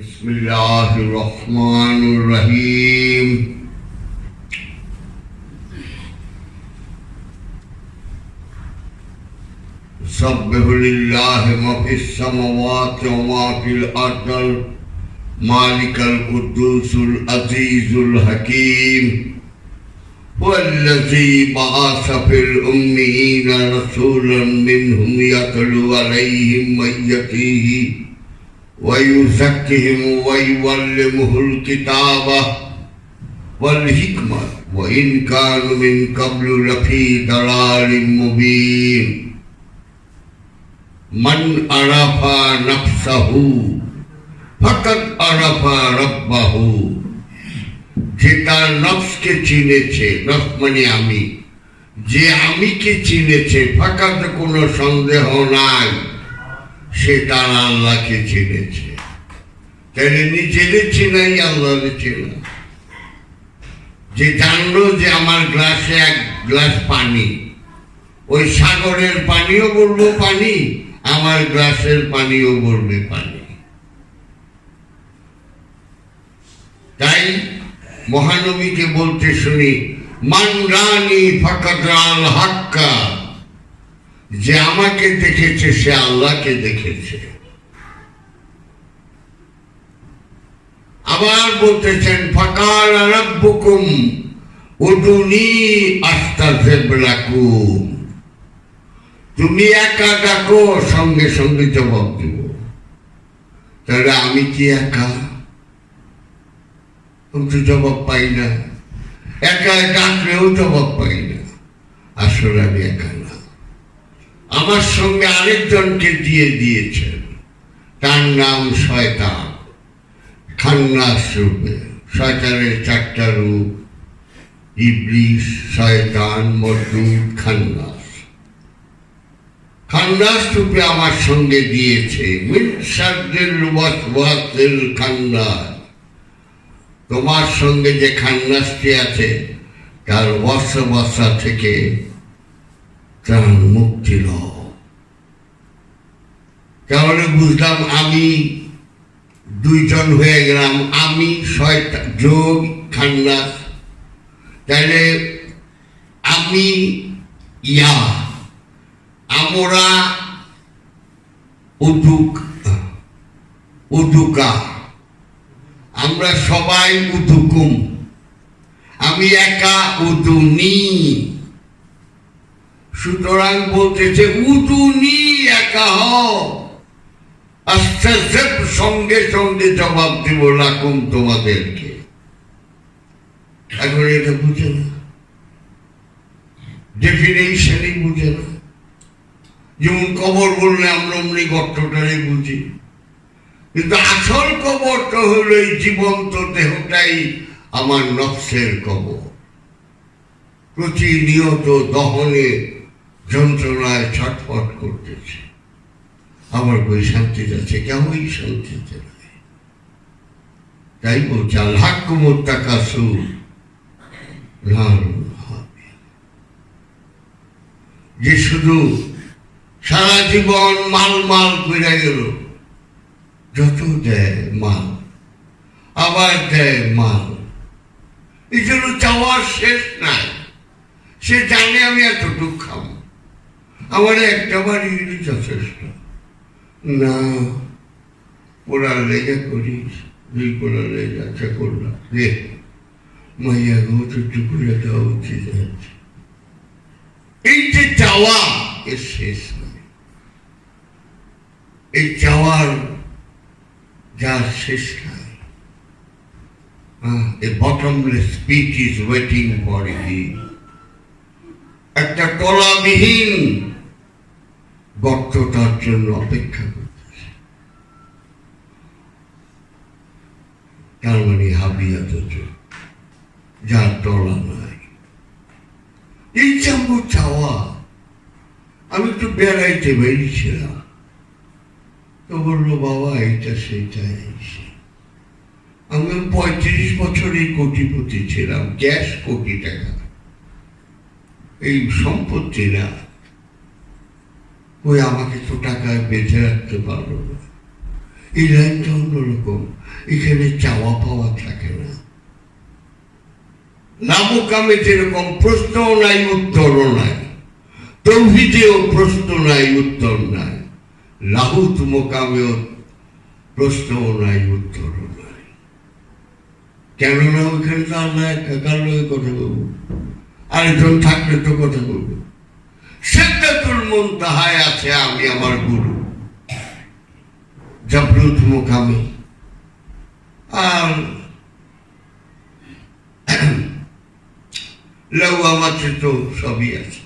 بسم الله الرحمن الرحيم سبح لله ما في السماوات وما في الأرض مالك القدوس العزيز الحكيم والذي بعث في الأميين رسولا منهم يتلو عليهم آياته ويزكهم ويعلمه الكتاب والحكمة وإن كانوا من قبل لفي ضلال مبين من عرف نفسه فقد عرف ربه যে তার নফসকে চিনেছে নফ মানে আমি যে আমিকে চিনেছে ফাঁকাত কোনো সন্দেহ নাই সে তার আল্লাহকে চিনেছে তাহলে নিজেরে চিনাই আল্লাহ চেনা। যে জানলো যে আমার গ্লাসে এক গ্লাস পানি, ওই সাগরের পানিও বলব পানি, আমার গ্লাসের পানিও বলবে পানি। তাই মহানবীকে বলতে শুনি, মান রানি ফাকাদাল হাক্কা। যে আমাকে দেখেছে, সে আল্লাহকে দেখেছে। আবার বলতেছেন, ফাকাল রাব্বুকুম উদুনি আস্তাযিব লাকুম তুমি একা ডাকো, সঙ্গে সঙ্গে জবাব দিব। তাহলে আমি কি একা? আমি তো জবাব পাই না। একা ডাকলেও জবাব পাই না। আসলে আমি একা আমার সঙ্গে আরেকজনকে দিয়ে দিয়েছেন। তার নাম শয়তান। খান্নাস রূপে। শয়তানের চারটা রূপ। ইবলিশ শয়তান মজদুদ খান্নাস। খান্নাস রূপে আমার সঙ্গে দিয়েছে। খান্নাস। তোমার সঙ্গে যে খান্নাসটি আছে, তার ওয়াসওয়াসা থেকে তার মুক্তি তাহলে বুঝলাম আমি দুইজন হয়ে গেলাম, আমি যোগ খান্নাস তাহলে আমি ইয়া, আমরা উদুক, উদুকা। আমরা সবাই উদুকুম। আমি একা উদুনি। সুতরাং বলতেছে উদুনি একা হও। আস্তে সঙ্গে সঙ্গে জবাব দিব রাখুন তোমাদেরকে। এখন এটা বুঝে না। ডেফিনেশনই বুঝে না। যেমন কবর বললে আমরা অমনি গর্তটারে বুঝি। কিন্তু আসল কবরটা হলো এই জীবন্ত দেহটাই আমার নফসের কবর। প্রতিনিয়ত দহনে যন্ত্রণায় ছটফট করতেছে। আমার কই শান্তি যাচ্ছে কেমনই শান্তিতে নাই তাই বলছে আল্লাহ টাকা সুর যে শুধু সারা জীবন মাল মাল করে গেল, যত দেয় মাল, আবার দেয় মাল। এই জন্য চাওয়ার শেষ নাই। সে জানে আমি এতটুকু খাব। আমার একটা বাড়ি গেলে যথেষ্ট। না পোড়া লেগে করিস, দুই পোড়া লেগে আচ্ছা করলাম রে মাইয়া গো, তো টুকুরে দেওয়া উচিত আছে এই যে চাওয়া এর শেষ নাই। এই চাওয়ার যার শেষ নাই। A bottomless speech is waiting for he একটা তলাবিহীন গর্ত তার জন্য অপেক্ষা করতেছে। তার মানে যার তলা নাই। এই চাওয়া, আমি একটু বেড়াইতে বেরিয়েছিলাম। তো বলল, বাবা, এইটা সেইটা এসে আমি পঁয়ত্রিশ বছর কোটিপতি ছিলাম, ক্যাশ কোটি টাকা। এই সম্পত্তি না ওই আমাকে তো টাকায় বেঁধে রাখতে পারল না। এই লাইনটা অন্যরকম এখানে চাওয়া পাওয়া থাকে না। নামকামে যেরকম প্রশ্নও নাই, উত্তরও নাই। তৌহিদেও প্রশ্ন নাই, উত্তর নাই। লাহুত মোকামেও প্রশ্নও নাই, উত্তরও নাই। কেননা ওইখানে তো আল্লাহ একা কার লগে কথা বলব? আরেকজন থাকলে তো কথা বলব। আছে, আমি আমার গুরু। জাবরুত মোকামে আর লৌয়া মাছে তো সবই আছে।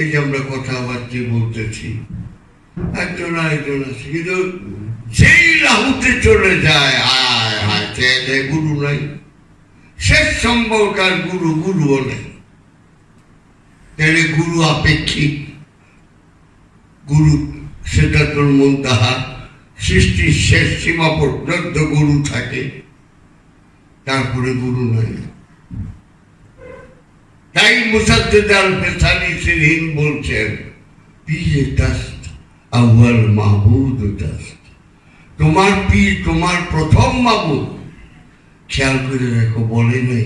এই যে আমরা কথাবার্তা বলতেছি, একজন আরেকজন আছে, কিন্তু যেই রাহুতে চলে যায়, হায় দেয় গুরু নাই। শেষ সম্পর্কার গুরু গুরুও নেই তাহলে গুরু আপেক্ষিক গুরু, সেটা তোর মন তাহা। সৃষ্টির শেষ সীমা পর্যন্ত গুরু থাকে। তারপরে গুরু নয় তাই মুসাদ্দেদ আল সিরহিন বলছেন, পীরে দাস্ত, আউয়াল মাহবুদ তোমার পীর, তোমার প্রথম মাহবুদ খেয়াল করে দেখো বলে নাই।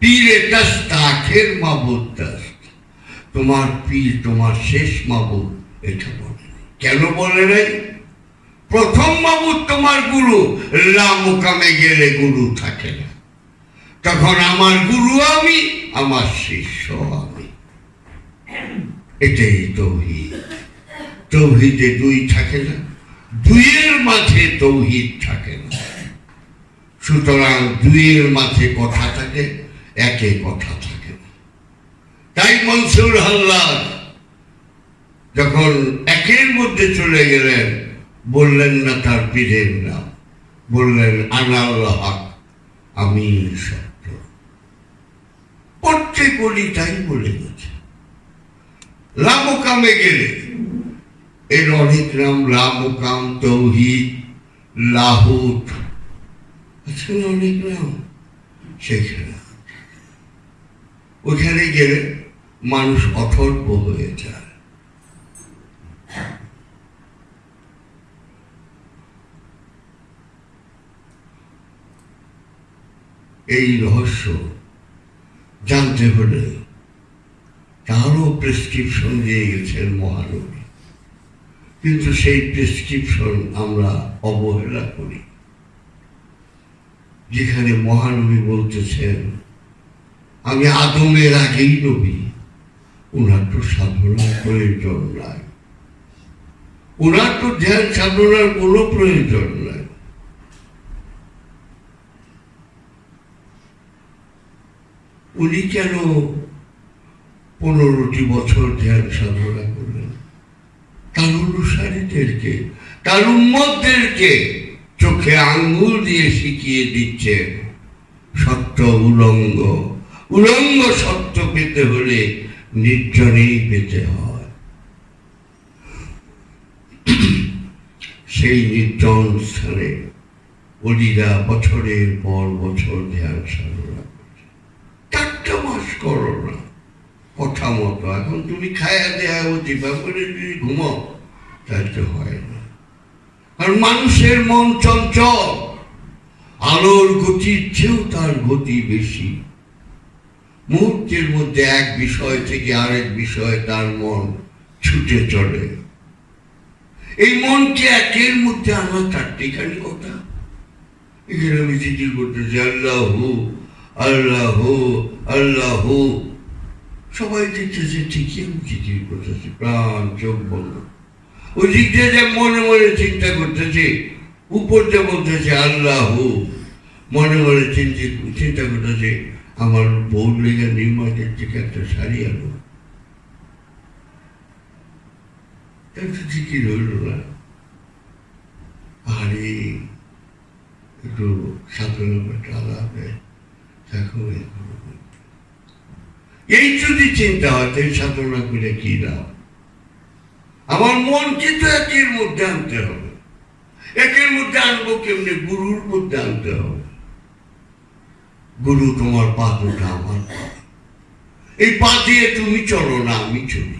পীরে দাস্ত আখের মাহবুদ দাস্ত তোমার পীর, তোমার শেষ মাবুদ, এটা বলে কেন বলে নাই? প্রথম মাহবুদ তোমার গুরু লামুকামে গেলে গুরু থাকে না। তখন আমার গুরু আমি, আমার শিষ্য আমি। এটাই তৌহিদ। তৌহিদে দুই থাকে না, দুইয়ের মাঝে তৌহিদ থাকে না। সুতরাং দুইয়ের মাঝে কথা থাকে, একে কথা থাকে। তাই মনসুর হাল্লাদ যখন একের মধ্যে চলে গেলেন, বললেন না তার পীরের নাম, বললেন আনাল্লাহ আমি সত্য। প্রত্যেক বলি তাই বলে গেছে। লামকামে গেলে, এর অনেক নাম, লামকাম, তৌহিদ অনেক নাম সেখানে ওখানে গেলে মানুষ অথর্ব হয়ে যায়। এই রহস্য জানতে হলে তারও প্রেসক্রিপশন দিয়ে গেছেন মহানবী কিন্তু সেই প্রেসক্রিপশন আমরা অবহেলা করি। যেখানে মহানবী বলতেছেন, আমি আদমের আগেই নবী ওনার তো সাধনার প্রয়োজন নাই। ওনার তো ধ্যান সাধনার কোনো প্রয়োজন নাই। উনি কেন পনেরোটি বছর ধ্যান সাধনা করলেন? তার অনুসারীদেরকে, তার উম্মতদেরকে চোখে আঙ্গুল দিয়ে শিখিয়ে দিচ্ছে সত্য উলঙ্গ। উলঙ্গ সত্য পেতে হলে নির্জনেই পেতে হয়। সেই নির্জন স্থানে অলিরা বছরের পর বছর ধ্যান সাধনা চারটা মাস করো না। কথা মতো। এখন তুমি খায়া দেয়া অতিবা করে যদি ঘুমাও। তাহলে তো হয় না। আর মানুষের মন চঞ্চল। আলোর গতির চেয়েও তার গতি বেশি। মুহূর্তের মধ্যে এক বিষয় থেকে আরেক বিষয়ে তার মন ছুটে চলে। এই মনকে একের মধ্যে আনা চারটিখানি কথা। এখানে আমি জিজ্ঞেস করতেছি, আল্লাহ হু আল্লাহ হু আল্লাহ। হু সবাই দেখতেছে, ঠিকই আমি জিজ্ঞেস করতেছি, প্রাণ, চোখ বন্ধ। ওই দিক যে মনে মনে চিন্তা করতেছে, উপর দিয়ে বলতেছে, আল্লাহ। মনে মনে চিন্তা চিন্তা করতেছে, আমার বউ লেগে নির্মাণের থেকে একটা শাড়ি আনো। একটু ঠিকই রইল না। আরে, একটু সাধারণ একটা আলাপে দেখো এই যদি চিন্তা হয় তাই সাধনা করে কি লাভ? আমার মন কিন্তু একের মধ্যে আনতে হবে। একের মধ্যে আনব কেমনি? গুরুর মধ্যে আনতে হবে। গুরু, তোমার পা দুটা আমার এই পা দিয়ে তুমি চলো না, আমি চলি।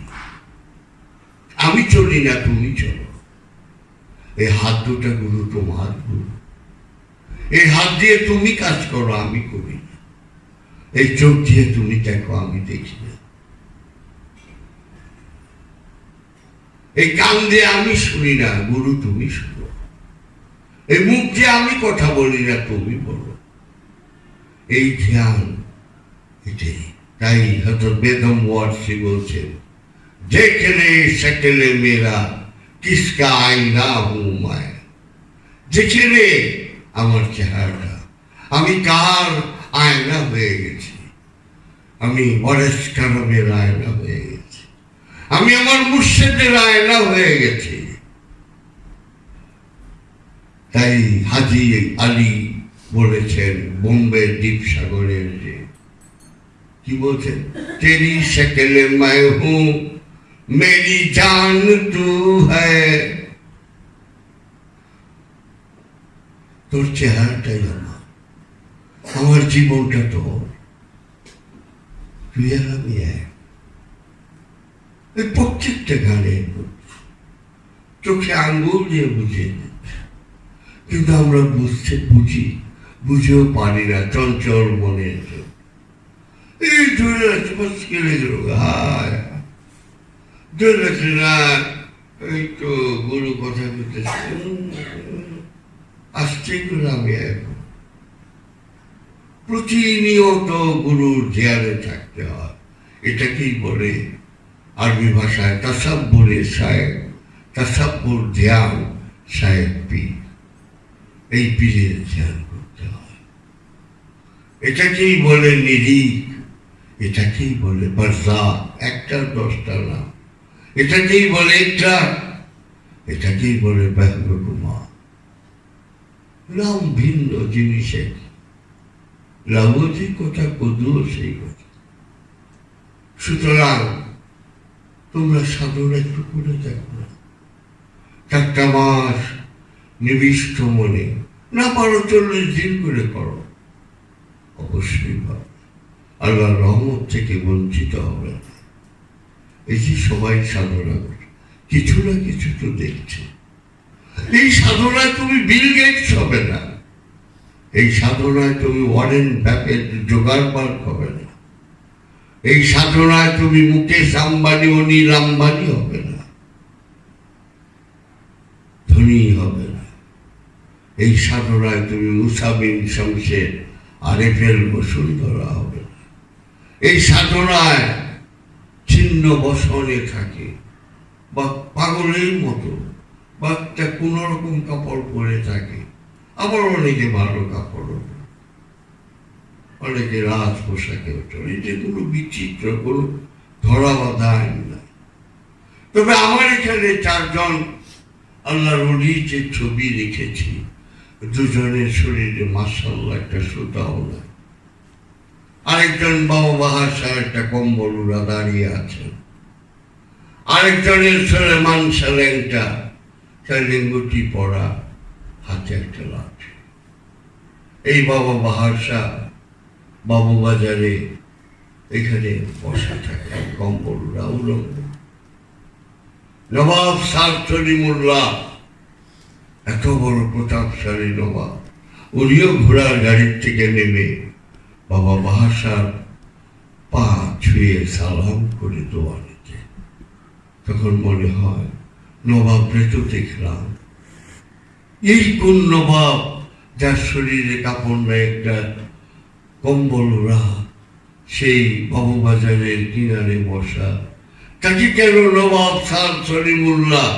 আমি চলি না, তুমি চলো। এই হাত দুটা গুরু, তোমার গুরু। এই হাত দিয়ে তুমি কাজ করো, আমি করি এই চোখ দিয়ে তুমি দেখো, আমি দেখি না। এই কান দিয়ে আমি শুনি না, গুরু তুমি শুনো। এই মুখ দিয়ে আমি কথা বলি না, তুমি বলো। এই ধ্যান, এটাই। তাই হয়তো বেদম ওয়ার্সি বলছেন দেখলে সকলে মেরা কিসকা আইনা হু মায়। যেখানে আমার চেহারাটা, আমি কার আয়না হয়ে গেছি? আমি বরেশ কারণের আয়না হয়ে গেছি। আমি আমার মুর্শিদের আয়না হয়ে গেছি। তাই হাজি আলী বলেছেন, বোম্বে দ্বীপ সাগরের যে, কি বলছেন? তেরি সেকেলে মায় হু, মেরি জান তু হ্যায়। তোর চেহারাটাই আমার আমার জীবনটা তোর। তুই আর আমি এক। এই প্রত্যেকটা গানে চোখে আঙ্গুল দিয়ে দিচ্ছে কিন্তু আমরা বুঝতে বুঝি, বুঝেও পারি না, চঞ্চল জন্য। এই ধরে রাখতে পারছি কেড়ে গেল ধরে রাখছে না, এই তো গুরু কথা বলতেছে। আসতে করে আমি এখন। প্রতিনিয়ত গুরুর ধ্যানে থাকতে হয়। এটাকেই বলে আরবি ভাষায় তাসাব্বুরে সাহেব, তাসাব্বুর ধ্যান সাহেব পীর। এই পীরের ধ্যান করতে হয়। এটাকেই বলে নিরিখ, এটাকেই বলে বার্জা একটা দশটা না এটাকেই বলে একটা এটাকেই বলে ব্যঙ্গকুমার নাম ভিন্ন জিনিসের লাভজি কথা কদুও সেই কথা। সুতরাং তোমরা সাধনা একটু করে দেখো। চারটা মাস নিবিষ্ট মনে, না পারো চল্লিশ দিন করে করো। অবশ্যই আল্লাহ রহমত থেকে বঞ্চিত হবে এই যে সবাই সাধনা করে কিছু না কিছু তো দেখছে। এই সাধনায় তুমি বিল গেটস হবে না। এই সাধনায় তুমি ওয়ারেন ব্যাপের জোগাড় পার হবে না। এই সাধনায় তুমি মুকেশ আম্বানি ও নীল আম্বানি হবে না। ধনী হবে না। এই সাধনায় তুমি মুসাবিন শমশের আরেফেল বসুন্ধরা হবে না। এই সাধনায় ছিন্ন বসনে থাকে। বা পাগলের মতো, বা একটা কোনো রকম কাপড় পরে থাকে। আবার অনেকে ভালো কাপড় অনেকে রাজ পোশাকে চলে যে কোনো বিচিত্র, কোনো ধরা বাঁধা আইন নাই। তবে আমার এখানে চারজন আল্লাহর অলির ছবি রেখেছি দুজনের শরীরে মার্শাল্লাহ একটা সুতাও না আরেকজন বাবা বাহার সাহেব একটা কম্বল উড়া দাঁড়িয়ে আছেন আরেকজনের সলেমান সালেংটা তার লিঙ্গুটি পড়া হাতে একটা লাঠি। এই বাবা বাহার শাহ বাবু বাজারে এখানে বসা থাকে কম্বল উলঙ্গ নবাব সার মোল্লা, এত বড় প্রতাপশালী নবাব, উনিও ঘোড়ার গাড়ির থেকে নেমে বাবা বাহাসার পা ছুঁয়ে সালাম করে দোয়া নিতে। তখন মনে হয় নবাবরে তো দেখলাম। এই কোন নবাব, যার শরীরে কাপড় নেই, একটা কম্বল ওরা সেই বাবুবাজারের কিনারে বসা। তাকে কেন নবাব সার সলিমুল্লাহ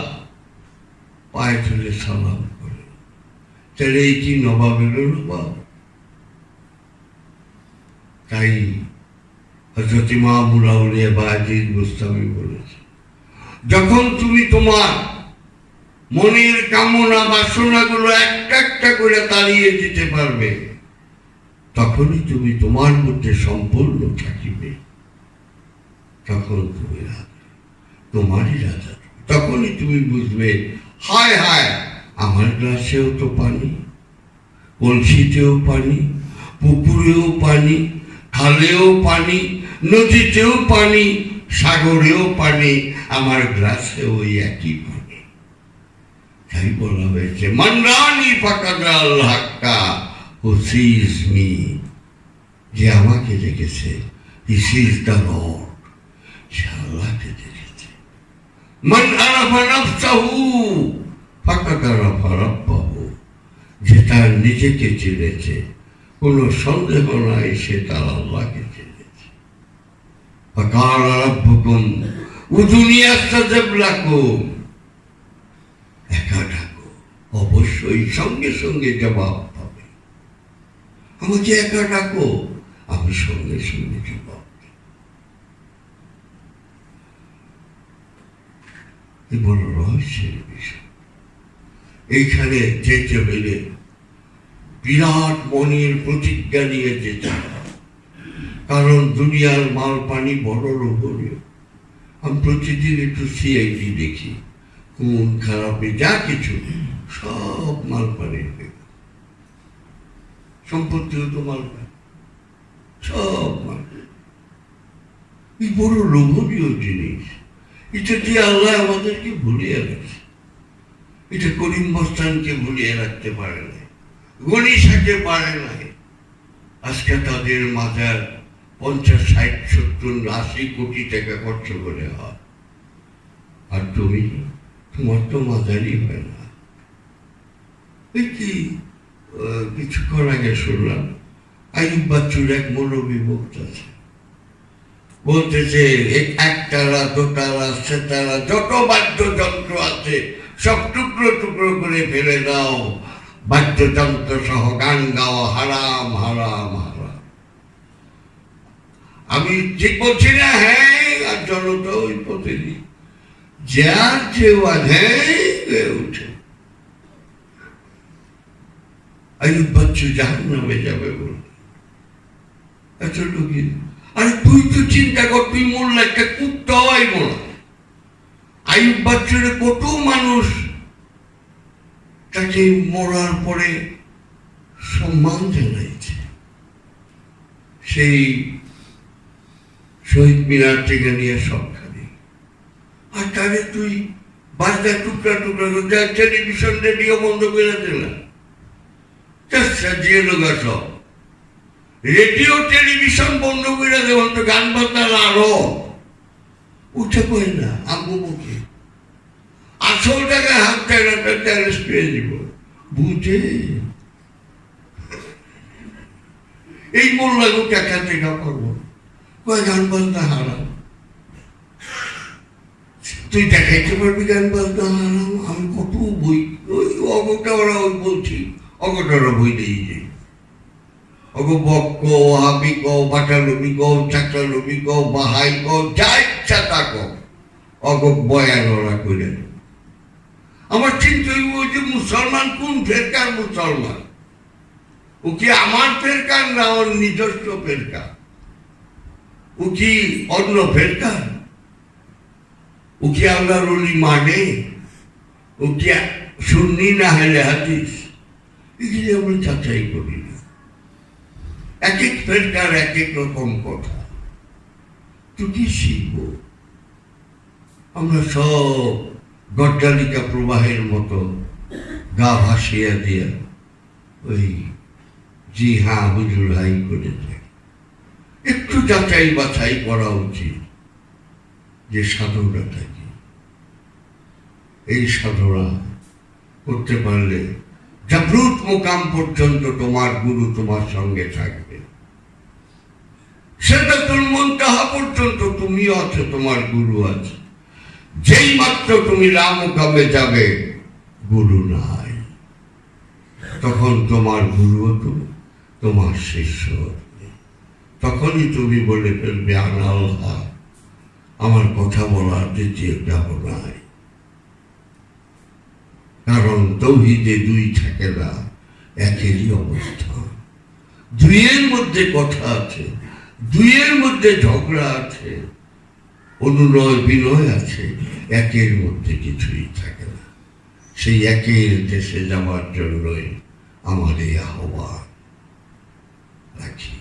পায়ে তুলে সালাম করে? তাহলে এই কি নবাবের নবাব? তাই হজরত ইমামুল আউলিয়া বাজিদ মুস্তামি বলেছে, যখন তুমি তোমার মনের কামনা বাসনাগুলো একটা একটা করে তাড়িয়ে দিতে পারবে তখনই তুমি তোমার মধ্যে সম্পূর্ণ থাকিবে। তখন তুমি রাজা, তোমারই রাজা। তখনই তুমি বুঝবে, হায় হায়, আমার গ্লাসেও তো পানি কলসিতেও পানি, পুকুরেও পানি, খালেও পানি, নদীতেও পানি, সাগরেও পানি, আমার গ্লাসে ওই একই পানি। তাই বলা হয়েছে মান্নানি ফাঁকা হাক্কা। ও সিজ মি, যে আমাকে দেখেছে দিস ইজ দ্য লর্ড সে আল্লাহকে দেখেছে। মান আরাফা নাফসাহু আরাফা রাব্বাহু, যে তার নিজেকে চিনেছে, কোনো সন্দেহ নাই, সে তার আল্লাহকে চিনেছে। ফাকাল রাব্বুকুম উদুনি আস্তাজাব লাকুম। একা ডাকো, অবশ্যই সঙ্গে সঙ্গে জবাব আমাকে একা ডাকো আমি সঙ্গে সঙ্গে জবাব বড় রহস্যের বিষয়। এইখানে যে টেবিলে বিরাট মনের প্রতিজ্ঞা নিয়ে যেতে। কারণ দুনিয়ার মাল পানি বড় লোভনীয়। আমি প্রতিদিন একটু সিআইডি দেখি কোন খারাপে, যা কিছু, সব মাল পানির বেকার সম্পত্তিও তো মাল সব মাল এই বড় লোভনীয় জিনিস। এটা দিয়ে আল্লাহ আমাদেরকে ভুলিয়ে রাখছে এটা করিম মস্তানকে ভুলিয়ে রাখতে পারে না গণিসাকে পারে না আজকে তাদের মাজার পঞ্চাশ, ষাট, সত্তর, আশি কোটি টাকা খরচ করে হয়। আর তুমি, তোমার তো মাজারই হয় না। কি? কিছুক্ষণ আগে শুনলাম আইব বাচ্চুর এক একতারা দোতারা সেতারা যত বাদ্যযন্ত্র আছে, সব টুকরো টুকরো করে ফেলে দাও। বাদ্যযন্ত্র সহ গান গাও, হারাম হারাম হারাম। আমি ঠিক বলছি না হ্যাঁ আর জনতা ওই প্রতিদিন যার যে হয়ে উঠে। আয়ুব বাচ্চু জাহান নামে যাবে বলে এত আরে তুই তো চিন্তা কর, তুই মরলে একটা কুত্তা হয় মরা আয়ুব বাচ্চুরে কত মানুষ, তাকে মরার পরে সম্মান জানাইছে। সেই শহীদ মিনার থেকে নিয়ে সবখানে আর তাহলে তুই বাচ্চা টুকরা টুকরা টেলিভিশন, রেডিও বন্ধ করে দিলাম রেডিও, টেলিভিশন বন্ধ করে দেবেন তো গান বাজনার আরও উঠে পড়ে না আম্মু মুখে আসল টাকায় হাত টাকা ট্যারেস পেয়ে দিব বুঝে? এই মোল্লাগো টাকা টেকা করব। কয়, গান বাজনা হারাম। তুই দেখাইতে পারবি গান বাজনা হারাম? আমি কত বই ওই অগটা ওরা ওই বলছি। অগটা ওরা বই দিয়ে যাই অগো বক কো হাবি কো বাটা লবি কো চাকরা কো বাহাই কো যা ইচ্ছা তা অগো বয়ান ওরা করে আমার চিন্তা হইব যে মুসলমান কোন ফেরকার মুসলমান? ও কি আমার ফেরকার না ওর নিজস্ব ফেরকা ও কি অন্য ফেরকার? ও কি আল্লাহর অলি মানে? ও কি শুননি না হেলে হাদিস? এগুলি আমরা যাচাই করি না। এক এক ফেরকার এক এক রকম কথা। তো কি শিখব আমরা সব গড্ডালিকা প্রবাহের মতো গা ভাসিয়া দিয়া ওই জি হ্যাঁ হুজুর হাই করে যায় একটু যাচাই বাছাই করা উচিত যে সাধনাটা কি এই সাধনা করতে পারলে জাগ্রত মোকাম পর্যন্ত তোমার গুরু তোমার সঙ্গে থাকবে। সেটা তোর মন তাহা পর্যন্ত তুমিও আছো, তোমার গুরু আছে। যেই মাত্র তুমি রামকামে যাবে, গুরু নাই। তখন তোমার গুরু তো তোমার শিষ্য তখনই তুমি বলে ফেলবে আনাল্লাহ আমার কথা বলার দ্বিতীয় যাব নাই। কারণ তৌহিদে দুই থাকে না, একেরই অবস্থা। দুইয়ের মধ্যে কথা আছে, দুইয়ের মধ্যে ঝগড়া আছে, অনুনয় বিনয় আছে, একের মধ্যে কিছুই থাকে না। সেই একের দেশে যাওয়ার জন্যই এই আহ্বান। রাখি।